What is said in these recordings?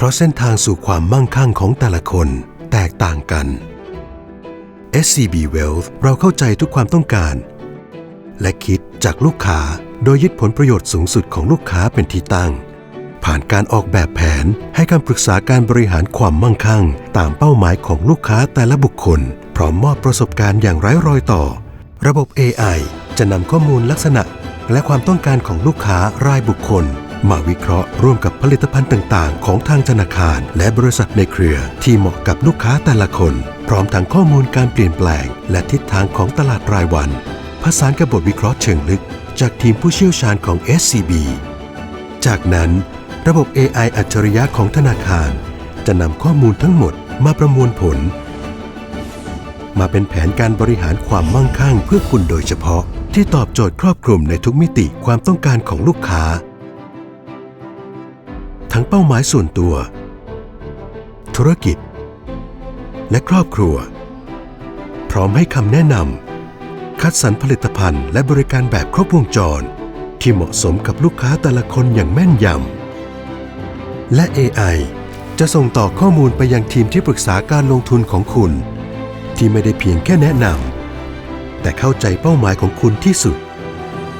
เพราะเส้นทางสู่ความมั่งคั่งของแต่ละคนแตกต่างกัน SCB Wealth เราเข้าใจทุกความต้องการ และคิดจากลูกค้าโดยยึดผลประโยชน์สูงสุดของลูกค้าเป็นที่ตั้ง ผ่านการออกแบบแผนให้คำปรึกษาการบริหารความมั่งคั่ง ตามเป้าหมายของลูกค้าแต่ละบุคคล พร้อมมอบประสบการณ์อย่างไร้รอยต่อ ระบบ AI จะนำข้อมูลลักษณะ และความต้องการของลูกค้ารายบุคคล มาวิเคราะห์ร่วมกับผลิตภัณฑ์ต่างๆ ของทางธนาคาร และบริษัทในเครือ ที่เหมาะกับลูกค้าแต่ละคน พร้อมทั้งข้อมูลการเปลี่ยนแปลง และทิศทางของตลาดรายวัน ผสานกับบทวิเคราะห์เชิงลึก จากทีมผู้เชี่ยวชาญของ SCB จากนั้น ระบบ AI อัจฉริยะของธนาคาร จะนำข้อมูลทั้งหมดมาประมวลผล มาเป็นแผนการบริหารความมั่งคั่งเพื่อคุณโดยเฉพาะ ที่ตอบโจทย์ครอบคลุมในทุกมิติความต้องการของลูกค้า ทั้งเป้าหมายส่วนตัว ธุรกิจ และครอบครัว พร้อมให้คำแนะนำคัดสรรผลิตภัณฑ์และบริการแบบครบวงจร ที่เหมาะสมกับลูกค้าแต่ละคนอย่างแม่นยำ และ AI จะส่งต่อข้อมูลไปยังทีมที่ปรึกษาการลงทุนของคุณ ที่ไม่ได้เพียงแค่แนะนำแต่เข้าใจเป้าหมายของคุณที่สุด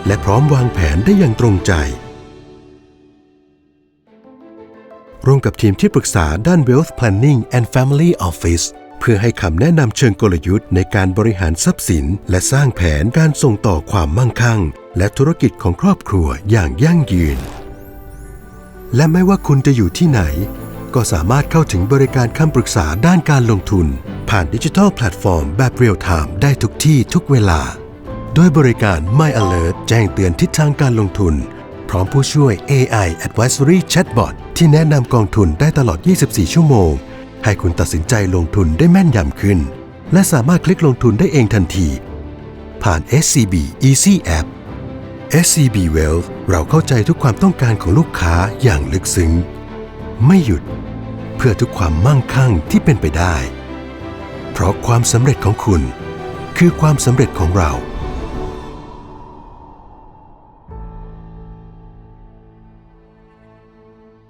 และพร้อมวางแผนได้อย่างตรงใจ ร่วมกับทีมที่ปรึกษาด้าน Wealth Planning and Family Office เพื่อให้คำแนะนำเชิงกลยุทธ์ในการบริหารทรัพย์สิน และสร้างแผนการส่งต่อความมั่งคั่ง และธุรกิจของครอบครัวอย่างยั่งยืน และไม่ว่าคุณจะอยู่ที่ไหน ก็สามารถเข้าถึงบริการคำปรึกษาด้านการลงทุน ผ่านดิจิทัลแพลตฟอร์มแบบเรียลไทม์ได้ทุกที่ทุกเวลาด้วยบริการ My Alert แจ้งเตือนทิศทางการลงทุน พร้อมผู้ช่วย AI Advisory Chatbot ที่แนะนำกองทุนได้ตลอด 24 ชั่วโมง ให้คุณตัดสินใจลงทุนได้แม่นยำขึ้น และสามารถคลิกลงทุนได้เองทันที ผ่าน SCB Easy App SCB Wealth เราเข้าใจทุกความต้องการของลูกค้าอย่างลึกซึ้ง ไม่หยุด เพื่อทุกความมั่งคั่งที่เป็นไปได้ เพราะความสำเร็จของคุณ คือความสำเร็จของเรา